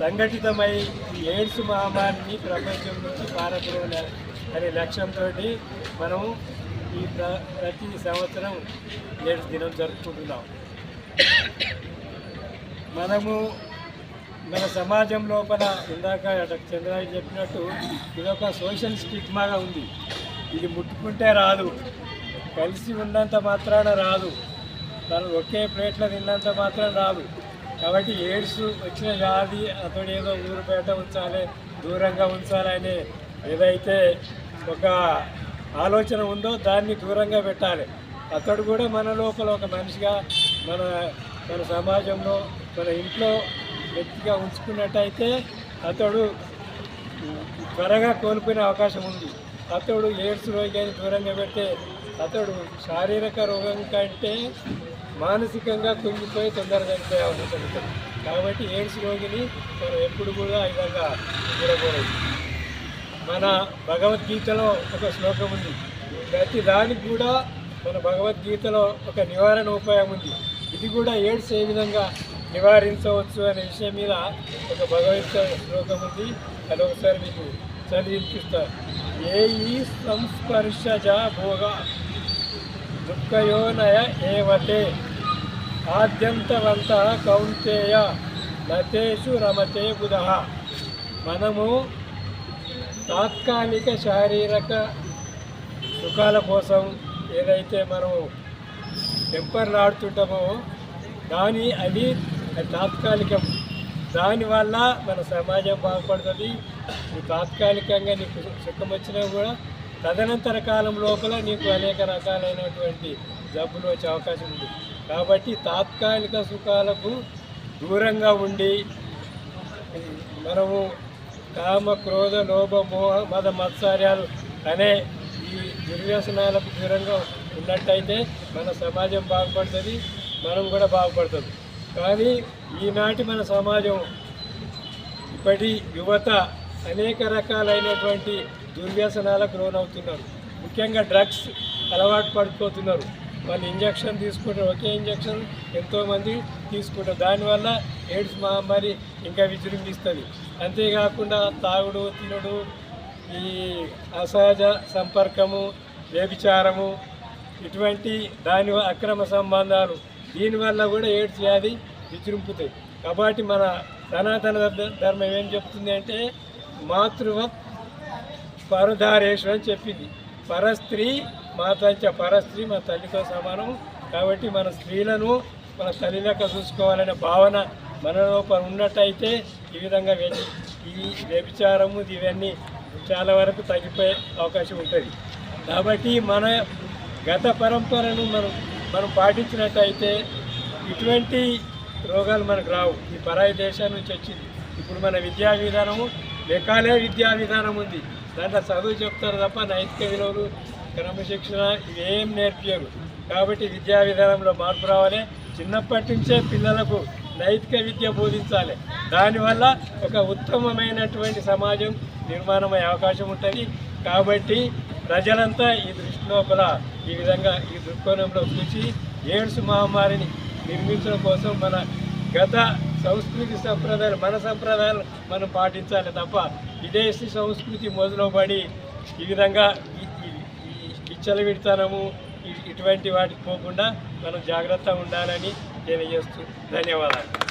సంఘటితమై ఈ ఎయిడ్స్ మహమ్మారిని ప్రపంచం నుంచి పారద్రోల అనే లక్ష్యంతో మనం ఈ ప్ర ప్రతి సంవత్సరం ఎయిడ్స్ దినం జరుపుకుంటున్నాం. మనము మన సమాజం లోపల ఇందాక డాక్టర్ చెప్పినట్టు ఇదొక సోషల్ స్టిగ్మాగా ఉంది. ఇది ముట్టుకుంటే రాదు. కలిసి ఉన్నంత మాత్రాన రాదు. తను ఒకే ప్లేట్లో తిన్నంత మాత్రం రాదు. కాబట్టి ఎయిడ్స్ వచ్చిన వ్యాధి అతడు ఏదో ఊరు బయట ఉంచాలి దూరంగా ఉంచాలని ఏదైతే ఒక ఆలోచన ఉందో దాన్ని దూరంగా పెట్టాలి. అతడు కూడా మన లోపల ఒక మనిషిగా మన మన సమాజంలో మన ఇంట్లో వ్యక్తిగా ఉంచుకున్నట్టయితే అతడు త్వరగా కోల్పోయిన అవకాశం ఉంది. అతడు ఎయిడ్స్ రోగాన్ని దూరంగా పెడితే అతడు శారీరక రోగం కంటే మానసికంగా కుంగిపోయి తొందరగా అయిపోయే అవకాశం ఉంటుంది కాబట్టి ఎయిడ్స్ రోగిని మనం ఎప్పుడు కూడా ఈ విధంగా చూడకూడదు. మన భగవద్గీతలో ఒక శ్లోకం ఉంది. ప్రతి దానికి కూడా మన భగవద్గీతలో ఒక నివారణ ఉపాయం ఉంది. ఇది కూడా ఎయిడ్స్ ఏ విధంగా నివారించవచ్చు అనే విషయం మీద ఒక భగవద్గీత శ్లోకం ఉంది. అది ఒకసారి మీకు చదివి ఏ ఈ సంస్పర్శజ భోగ దుఃఖయోనయ ఏవతే ఆద్యంతవంత కౌంతేయ నతేషు రమతే బుధ. మనము తాత్కాలిక శారీరక సుఖాల కోసం ఏదైతే మనం టెంపర్లాడుతుంటామో దాని అది అది తాత్కాలికం దానివల్ల మన సమాజం బాగుపడుతుంది. నువ్వు తాత్కాలికంగా నీకు సుఖం వచ్చినా కూడా తదనంతర కాలం లోపల నీకు అనేక రకాలైనటువంటి జబ్బులు వచ్చే అవకాశం ఉంది. కాబట్టి తాత్కాలిక సుఖాలకు దూరంగా ఉండి మనము కామ క్రోధ లోభ మోహ మద మత్సర్యాలు అనే ఈ దుర్వ్యసనాలకు దూరంగా ఉన్నట్టయితే మన సమాజం బాగుపడుతుంది మనం కూడా బాగుపడుతుంది కానీ ఈనాటి మన సమాజం ఇప్పటి యువత అనేక రకాలైనటువంటి దుర్వ్యసనాలకు లోనవుతున్నారు. ముఖ్యంగా డ్రగ్స్ అలవాటు పడిపోతున్నారు. వాళ్ళు ఇంజక్షన్ తీసుకుంటారు ఒకే ఇంజక్షన్ ఎంతోమంది తీసుకుంటారు. దానివల్ల ఎయిడ్స్ మహమ్మారి ఇంకా విజృంభిస్తుంది. అంతేకాకుండా తాగుడు తినుడు ఈ అసహజ సంపర్కము వ్యభిచారము ఇటువంటి దాని అక్రమ సంబంధాలు దీనివల్ల కూడా ఎయిడ్స్ వ్యాధి విజృంపుతాయి కాబట్టి మన సనాతన ధర్మం ఏం చెప్తుంది అంటే మాతృవ పరధారేశ్వరం అని చెప్పింది. పరస్త్రీ మాతంచ పరస్త్రీ మన తల్లితో సమానం. కాబట్టి మన స్త్రీలను మన తల్లి లెక్క చూసుకోవాలనే భావన మన లోపల ఉన్నట్టయితే ఈ విధంగా ఈ వ్యభిచారము ఇవన్నీ చాలా వరకు తగ్గిపోయే అవకాశం ఉంటుంది. కాబట్టి మన గత పరంపరను మనం మనం పాటించినట్టయితే ఇటువంటి రోగాలు మనకు రావు. ఈ పరాయి దేశం నుంచి వచ్చింది. ఇప్పుడు మన విద్యా విధానము లెక్కాలే విద్యా విధానం ఉంది. దాంట్లో చదువు చెప్తారు తప్ప నైతిక విలువలు క్రమశిక్షణ ఇవేం నేర్పించరు కాబట్టి విద్యా విధానంలో మార్పు రావాలి. చిన్నప్పటి నుంచే పిల్లలకు నైతిక విద్య బోధించాలి. దానివల్ల ఒక ఉత్తమమైనటువంటి సమాజం నిర్మాణమయ్యే అవకాశం ఉంటుంది. కాబట్టి ప్రజలంతా ఈ దృష్టి లోపల ఈ విధంగా ఈ దృక్కోణంలో చూసి ఎయిడ్స్ మహమ్మారిని నిర్మించడం కోసం మన గత సంస్కృతి సంప్రదాయాలు మన సంప్రదాయాలు మనం పాటించాలి తప్ప విదేశీ సంస్కృతి మొదలుపడి ఈ విధంగా ఈ విచ్చలవిడితనము ఇటువంటి వాటికి పోకుండా మనం జాగ్రత్తగా ఉండాలని తెలియజేస్తూ ధన్యవాదాలు.